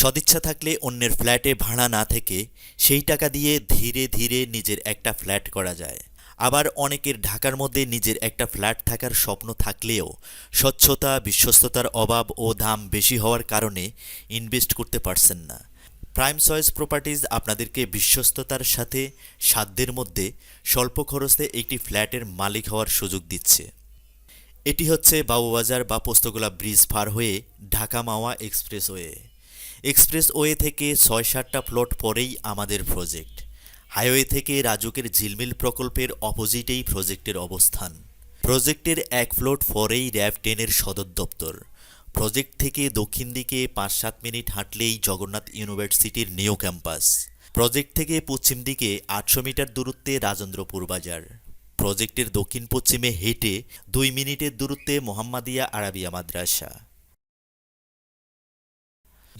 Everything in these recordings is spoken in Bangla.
সদিচ্ছা থাকলে অন্যের ফ্ল্যাটে ভাড়া না থেকে সেই টাকা দিয়ে ধীরে ধীরে নিজের একটা ফ্ল্যাট করা যায়। আবার অনেকের ঢাকার মধ্যে নিজের একটা ফ্ল্যাট থাকার স্বপ্ন থাকলেও স্বচ্ছতা, বিশ্বস্ততার অভাব ও দাম বেশি হওয়ার কারণে ইনভেস্ট করতে পারছেন না। প্রাইম চয়েস প্রপার্টিজ আপনাদেরকে বিশ্বস্ততার সাথে সাধ্যের মধ্যে স্বল্প খরচে একটি ফ্ল্যাটের মালিক হওয়ার সুযোগ দিচ্ছে। এটি হচ্ছে বাবুবাজার বা পোস্তগোলা ব্রিজ পার হয়ে ঢাকা মাওয়া এক্সপ্রেসওয়ে। এক্সপ্রেসওয়ে থেকে ছয় সাতটা প্লট পরেই আমাদের প্রজেক্ট। হাইওয়ে থেকে রাজুকের ঝিলমিল প্রকল্পের অপোজিটেই প্রজেক্টের অবস্থান। প্রজেক্টের এক প্লট পরেই র্যাব টেনের সদর দপ্তর। প্রজেক্ট থেকে দক্ষিণ দিকে পাঁচ সাত মিনিট হাঁটলেই জগন্নাথ ইউনিভার্সিটির নিউ ক্যাম্পাস। প্রজেক্ট থেকে পশ্চিম দিকে আটশো মিটার দূরত্বে রাজেন্দ্রপুর বাজার। প্রজেক্টের দক্ষিণ পশ্চিমে হেঁটে দুই মিনিটের দূরত্বে মোহাম্মদিয়া আরাবিয়া মাদ্রাসা।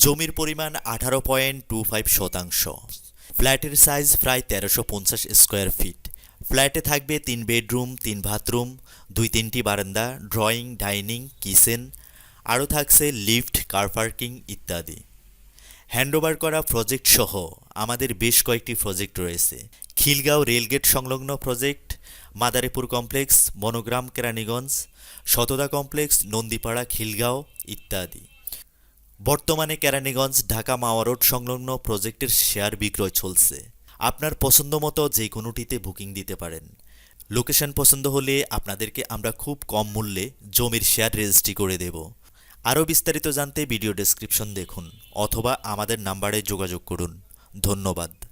জমির পরিমাণ আঠারো পয়েন্ট টু ফাইভ শতাংশ। ফ্ল্যাটের সাইজ প্রায় তেরোশো পঞ্চাশ স্কোয়ার ফিট। ফ্ল্যাটে থাকবে তিন বেডরুম, তিন বাথরুম, দুই তিনটি বারান্দা, ড্রয়িং, ডাইনিং, কিচেন, আরও থাকছে লিফট, কার পার্কিং ইত্যাদি। হ্যান্ডওভার করা প্রজেক্ট সহ আমাদের বেশ কয়েকটি প্রজেক্ট রয়েছে। খিলগাঁও রেলগেট সংলগ্ন project, Madaripur complex, monogram, Keraniganj Shatada complex, Nandipara, Khilgaon ইত্যাদি। বর্তমানে কেরানীগঞ্জ, ঢাকা মাওয়া রোড সংলগ্ন প্রজেক্টের শেয়ার বিক্রয় চলছে। আপনার পছন্দ মতো যে কোনোটিতে বুকিং দিতে পারেন। লোকেশন পছন্দ হলে আপনাদেরকে আমরা খুব কম মূল্যে জমির শেয়ার রেজিস্ট্রি করে দেব। আরও বিস্তারিত জানতে ভিডিও ডেসক্রিপশন দেখুন অথবা আমাদের নাম্বারে যোগাযোগ করুন। ধন্যবাদ।